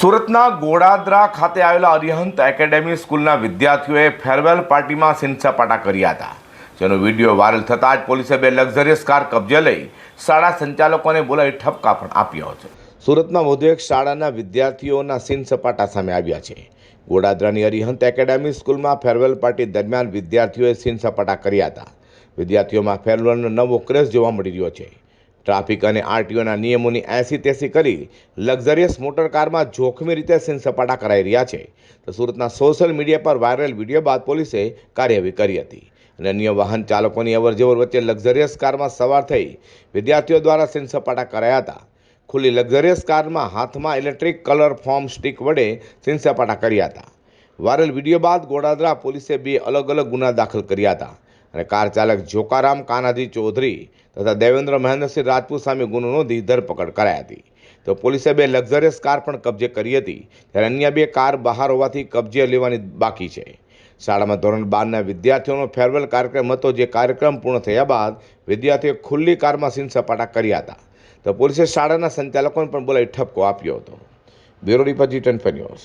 સુરતના ગોડાદરા ખાતે આવેલા અરિહંત એકેડેમી સ્કૂલના વિદ્યાર્થીઓએ ફેરવેલ પાર્ટીમાં સિંચસપાટા કર્યા હતા. જેનો વીડિયો વાયરલ થતાં જ પોલીસે બે લક્ઝરિયસ કાર કબજે લઈ શાળા સંચાલકોને બોલાવી ઠપકા પણ આપ્યો છે. સુરતમાં વધુ એક શાળાના વિદ્યાર્થીઓના સિંચસપાટા સામે આવ્યા છે. ગોડાદરાની અરિહંત એકેડેમી સ્કૂલમાં ફેરવેલ પાર્ટી દરમિયાન વિદ્યાર્થીઓએ સીન સપાટા કર્યા હતા. વિદ્યાર્થીઓમાં ફેરવેલનો નવો ક્રેઝ જોવા મળી રહ્યો છે. ટ્રાફિક અને આરટીઓના નિયમોની એસી તેસી કરી લક્ઝરિયસ મોટર કારમાં જોખમી રીતે સપાટા કરાઈ રહ્યા છે. તો સુરતના સોશિયલ મીડિયા પર વાયરલ વીડિયો બાદ પોલીસે કાર્યવાહી કરી હતી. અને અન્ય વાહન ચાલકોની અવરજવર વચ્ચે લક્ઝરિયસ કારમાં સવાર થઈ વિદ્યાર્થીઓ દ્વારા સપાટા કરાયા હતા. ખુલ્લી લક્ઝરિયસ કારમાં હાથમાં ઇલેક્ટ્રિક કલર ફોર્મ સ્ટિક વડે સપાટા કર્યા હતા. વાયરલ વીડિયો બાદ ગોડાદરા પોલીસે બે અલગ અલગ ગુના દાખલ કર્યા હતા. અને કાર ચાલક જોકારામ કાનાજી ચૌધરી તથા દેવેન્દ્ર મહેન્દ્રસિંહ રાજપૂત સામે ગુનો નોંધી ધરપકડ કરાઈ હતી. તો પોલીસે બે લક્ઝરિયસ કાર પણ કબજે કરી હતી ત્યારે અન્ય બે કાર બહાર હોવાથી કબજે લેવાની બાકી છે. શાળામાં ધોરણ બારના વિદ્યાર્થીઓનો ફેરવેલ કાર્યક્રમ હતો, જે કાર્યક્રમ પૂર્ણ થયા બાદ વિદ્યાર્થીઓએ ખુલ્લી કારમાં સીન સપાટા કર્યા હતા. તો પોલીસે શાળાના સંચાલકોને પણ બોલાવી ઠપકો આપ્યો હતો. બ્યુરો રિપોર્ટ જી ટેન